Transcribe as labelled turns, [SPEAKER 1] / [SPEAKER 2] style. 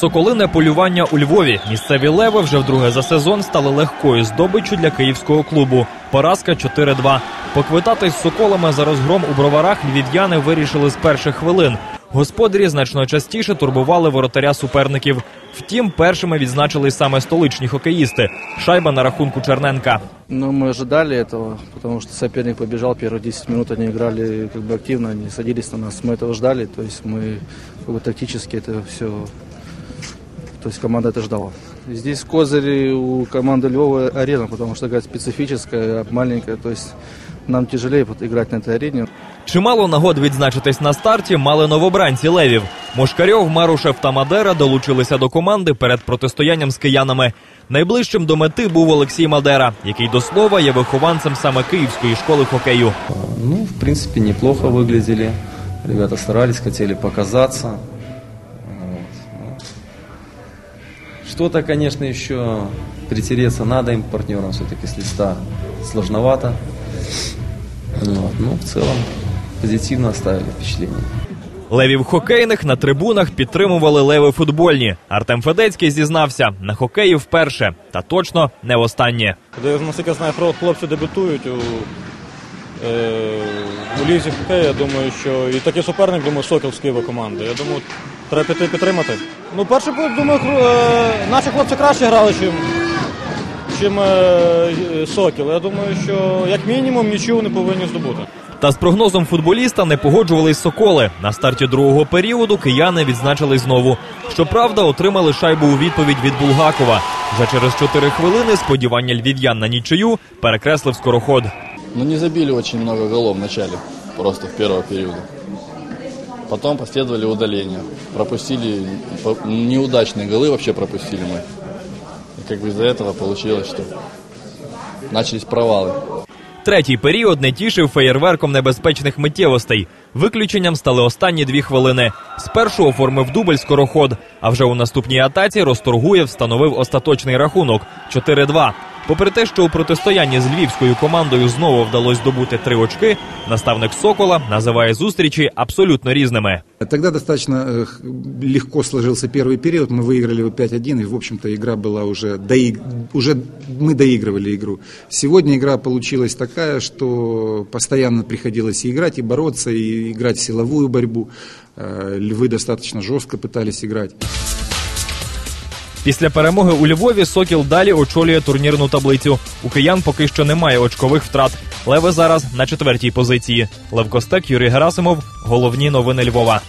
[SPEAKER 1] Соколине полювання у Львові. Місцеві леви вже вдруге за сезон стали легкою здобиччю для київського клубу. Поразка 4-2. Поквитатись з соколами за розгром у броварах львів'яни вирішили з перших хвилин. Господарі значно частіше турбували воротаря суперників. Втім, першими відзначились саме столичні хокеїсти. Шайба на рахунку Черненка.
[SPEAKER 2] Ну, мы ожидали этого, потому что соперник побежал, первые 10 минут они играли как бы активно, они садились на нас. Мы этого ждали, то есть мы как бы, тактически это все, то есть команда это ждала. И Здесь козыри у команды Львова арена, потому что такая специфическая, маленькая, то есть нам тяжелее вот играть на этой арене.
[SPEAKER 1] Чимало нагод відзначитись на старті мали новобранці левів. Мошкарьов, Марушев та Мадера долучилися до команди перед протистоянням з киянами. Найближчим до мети був Олексій Мадера, який до слова є вихованцем саме київської школи хокею.
[SPEAKER 3] Ну, в принципе, неплохо выглядели. Ребята старались, хотели показаться. Что-то, конечно, еще притереться надо им, партнерам, все-таки с листа сложновато. Вот. Ну, в целом, позитивно оставили впечатление.
[SPEAKER 1] Левів хокейних на трибунах підтримували леви футбольні. Артем Федецький зізнався на хокеї вперше, та точно не востаннє.
[SPEAKER 4] Де, наскільки я знаю, хлопці дебютують у, е, у лізі хокею, я думаю, що і такий суперник, думаю, Сокіл з Києва команди. Я думаю, треба піти підтримати. Ну, перший бой, думаю, е, наші хлопці краще грали, чим, чим е, Сокіл. Я думаю, що як мінімум нічого не повинні здобути.
[SPEAKER 1] Та з прогнозом футболіста не погоджувались соколи. На старті другого періоду кияни відзначили знову. Щоправда, отримали шайбу у відповідь від Булгакова. Вже через 4 хвилини сподівання львів'ян на нічию перекреслив скороход.
[SPEAKER 5] Ну, не забили очень много голов в начале, просто в первого периода. Потом последовали удаления. Пропустили по- неудачные голы вообще пропустили мы. И как бы из-за этого получилось, что начались провалы.
[SPEAKER 1] Третій період не тішив феєрверком небезпечних миттєвостей. Виключенням стали останні дві хвилини. Спершу оформив дубль скороход, а вже у наступній атаці Розторгуєв встановив остаточний рахунок 4-2. Попри те, що у протистоянні з львівською командою знову вдалося здобути три очки, наставник Сокола називає зустрічі абсолютно різними.
[SPEAKER 6] Тогда достаточно э, х- легко сложился первый период. Мы выиграли его 5-1, и, в общем-то, игра была уже... Доиг... Уже мы доигрывали игру. Сегодня игра получилась такая, что постоянно приходилось и играть, и бороться, и играть в силовую борьбу. Э, Львы достаточно жестко пытались играть.
[SPEAKER 1] Після перемоги у Львові Сокіл далі очолює турнірну таблицю. У киян поки що немає очкових втрат. Леви зараз на четвертій позиції. Лев Костек, Юрій Герасимов. Головні новини Львова.